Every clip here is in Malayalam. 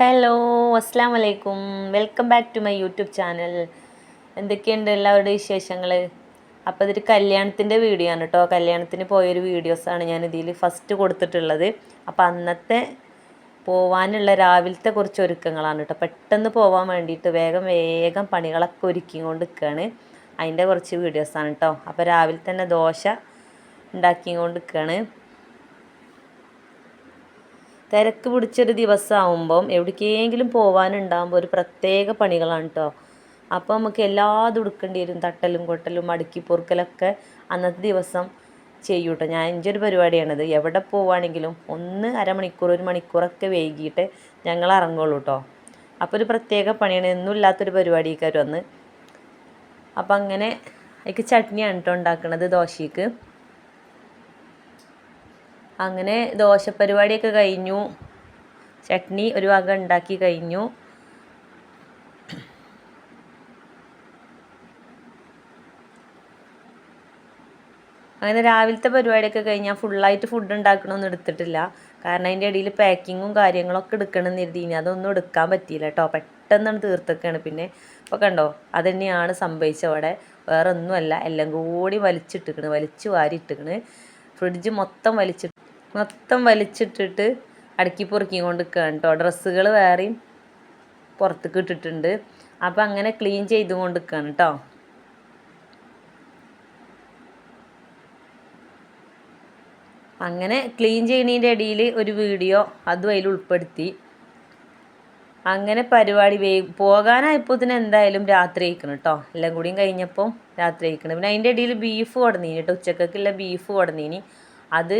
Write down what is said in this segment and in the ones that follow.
ഹലോ അസ്സാം വലൈക്കും welcome back to my YouTube channel എന്തൊക്കെയുണ്ട് എല്ലാവരുടെ വിശേഷങ്ങൾ അപ്പോൾ ഇതൊരു കല്യാണത്തിന്റെ വീഡിയോ ആണ് കേട്ടോ കല്യാണത്തിന് പോയൊരു വീഡിയോസാണ് ഞാൻ ഇതിൽ ഫസ്റ്റ് കൊടുത്തിട്ടുള്ളത്. അപ്പോൾ അന്നത്തെ പോവാനുള്ള രാവിലത്തെ കുറച്ച് ഒരുക്കങ്ങളാണ് കേട്ടോ പെട്ടെന്ന് പോകാൻ വേണ്ടിയിട്ട് വേഗം വേഗം പണികളൊക്കെ ഒരുക്കിക്കൊണ്ട് നിൽക്കുകയാണ് അതിന്റെ കുറച്ച് വീഡിയോസാണ് കേട്ടോ അപ്പോൾ രാവിലെ തന്നെ ദോശ ഉണ്ടാക്കിക്കൊണ്ട് നിൽക്കുകയാണ് തിരക്ക് പിടിച്ചൊരു ദിവസമാകുമ്പം എവിടേക്കെങ്കിലും പോകാനുണ്ടാകുമ്പോൾ ഒരു പ്രത്യേക പണികളാണ് കേട്ടോ അപ്പോൾ നമുക്ക് എല്ലാതും എടുക്കേണ്ടി വരും തട്ടലും കൊട്ടലും അടുക്കി പൊറുക്കലൊക്കെ അന്നത്തെ ദിവസം ചെയ്യും കേട്ടോ ഞാൻ എന്റെ ഒരു പരിപാടിയാണിത്. എവിടെ പോവുകയാണെങ്കിലും ഒന്ന് അരമണിക്കൂർ ഒരു മണിക്കൂറൊക്കെ വൈകിയിട്ട് ഞങ്ങൾ ഇറങ്ങുള്ളൂ കേട്ടോ അപ്പോൾ ഒരു പ്രത്യേക പണിയാണ്. എന്നും ഇല്ലാത്തൊരു പരിപാടിക്കാർ വന്ന് അപ്പം അങ്ങനെ അതിക്ക് ചട്നിയാണ് കേട്ടോ ഉണ്ടാക്കുന്നത് ദോശയ്ക്ക് അങ്ങനെ ദോശ പരിപാടിയൊക്കെ കഴിഞ്ഞു. ചട്നി ഒരു വക ഉണ്ടാക്കി കഴിഞ്ഞു. അങ്ങനെ രാവിലത്തെ പരിപാടിയൊക്കെ കഴിഞ്ഞാൽ ഫുള്ളായിട്ട് ഫുഡ് ഉണ്ടാക്കണമെന്ന് എടുത്തിട്ടില്ല. കാരണം അതിന്റെ ഇടയിൽ പാക്കിങ്ങും കാര്യങ്ങളൊക്കെ എടുക്കണമെന്ന് എന്ന് ഇനി അതൊന്നും എടുക്കാൻ പറ്റിയില്ല കേട്ടോ പെട്ടെന്നാണ് തീർത്തൊക്കെയാണ് പിന്നെ ഇപ്പോൾ കണ്ടോ അത് തന്നെയാണ് സംഭവിച്ചത് അവിടെ വേറെ ഒന്നുമല്ല എല്ലാം കൂടി വലിച്ചിട്ടിക്കണ് വലിച്ചു വാരിയിട്ടിക്കണ് ഫ്രിഡ്ജ് മൊത്തം വലിച്ചിട്ട് മൊത്തം വലിച്ചിട്ടിട്ട് അടുക്കി പൊറുക്കി കൊണ്ട് നിൽക്കുകയാണ് കേട്ടോ ഡ്രസ്സുകൾ വേറെയും പുറത്തേക്ക് ഇട്ടിട്ടുണ്ട്. അപ്പം അങ്ങനെ ക്ലീൻ ചെയ്ത് കൊണ്ട് നിൽക്കുകയാണ് കേട്ടോ അങ്ങനെ ക്ലീൻ ചെയ്യുന്നതിന്റെ ഇടയിൽ ഒരു വീഡിയോ അതും അതിൽ ഉൾപ്പെടുത്തി. അങ്ങനെ പരിപാടി വേ പോകാനായപ്പോൾ ഇതിന് എന്തായാലും രാത്രി കഴിക്കണം കേട്ടോ എല്ലാം കൂടിയും കഴിഞ്ഞപ്പം രാത്രി കഴിക്കണം പിന്നെ അതിന്റെ ഇടയിൽ ബീഫ് കൊടുന്നീനി കേട്ടോ ഉച്ചക്കൊക്കെയുള്ള ബീഫ് കൊടുന്നീനി. അത്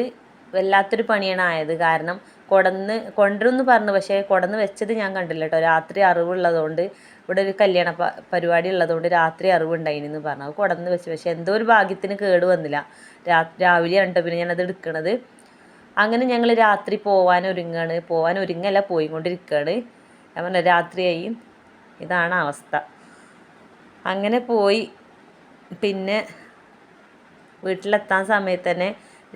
വല്ലാത്തൊരു പണിയാണ് ആയത്. കാരണം കൊടന്ന് കൊണ്ടുവരുമെന്ന് പറഞ്ഞു. പക്ഷേ കൊടന്ന് വെച്ചത് ഞാൻ കണ്ടില്ല കേട്ടോ. രാത്രി അറിവുള്ളതുകൊണ്ട് ഇവിടെ ഒരു കല്യാണ പരിപാടി ഉള്ളതുകൊണ്ട് രാത്രി അറിവുണ്ടായിന്ന് പറഞ്ഞു. അത് കൊടന്ന് വെച്ച്. പക്ഷേ എന്തോ ഒരു ഭാഗ്യത്തിന് കേട് വന്നില്ല. രാവിലെ കണ്ടോ പിന്നെ ഞാനത് എടുക്കണത്. അങ്ങനെ ഞങ്ങൾ രാത്രി പോവാൻ ഒരുങ്ങാണ്. പോവാൻ ഒരുങ്ങല്ല പോയിക്കൊണ്ടിരിക്കുകയാണ് ഞാൻ പറഞ്ഞ രാത്രിയായി. ഇതാണ് അവസ്ഥ. അങ്ങനെ പോയി. പിന്നെ വീട്ടിലെത്താൻ സമയത്ത് തന്നെ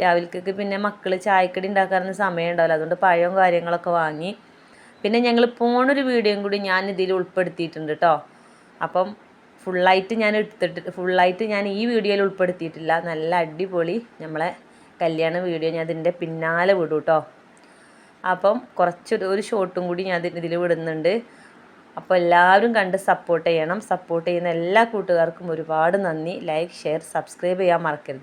രാവിലേക്കൊക്കെ പിന്നെ മക്കൾ ചായക്കടി ഉണ്ടാക്കാനൊന്നും സമയം ഉണ്ടാവില്ല. അതുകൊണ്ട് പഴവും കാര്യങ്ങളൊക്കെ വാങ്ങി. പിന്നെ ഞങ്ങൾ പോണൊരു വീഡിയോയും കൂടി ഞാൻ ഇതിൽ ഉൾപ്പെടുത്തിയിട്ടുണ്ട് കേട്ടോ അപ്പം ഫുള്ളായിട്ട് ഞാൻ എടുത്തിട്ട് ഫുള്ളായിട്ട് ഞാൻ ഈ വീഡിയോയിൽ ഉൾപ്പെടുത്തിയിട്ടില്ല. നല്ല അടിപൊളി നമ്മളെ കല്യാണ വീഡിയോ ഞാൻ അതിന്റെ പിന്നാലെ വിടും കേട്ടോ അപ്പം കുറച്ചൊരു ഒരു ഷോട്ടും കൂടി ഞാൻ ഇതിൽ വിടുന്നുണ്ട്. അപ്പോൾ എല്ലാവരും കണ്ട് സപ്പോർട്ട് ചെയ്യണം. സപ്പോർട്ട് ചെയ്യുന്ന എല്ലാ കൂട്ടുകാർക്കും ഒരുപാട് നന്ദി. ലൈക്ക് ഷെയർ സബ്സ്ക്രൈബ് ചെയ്യാൻ മറക്കരുത്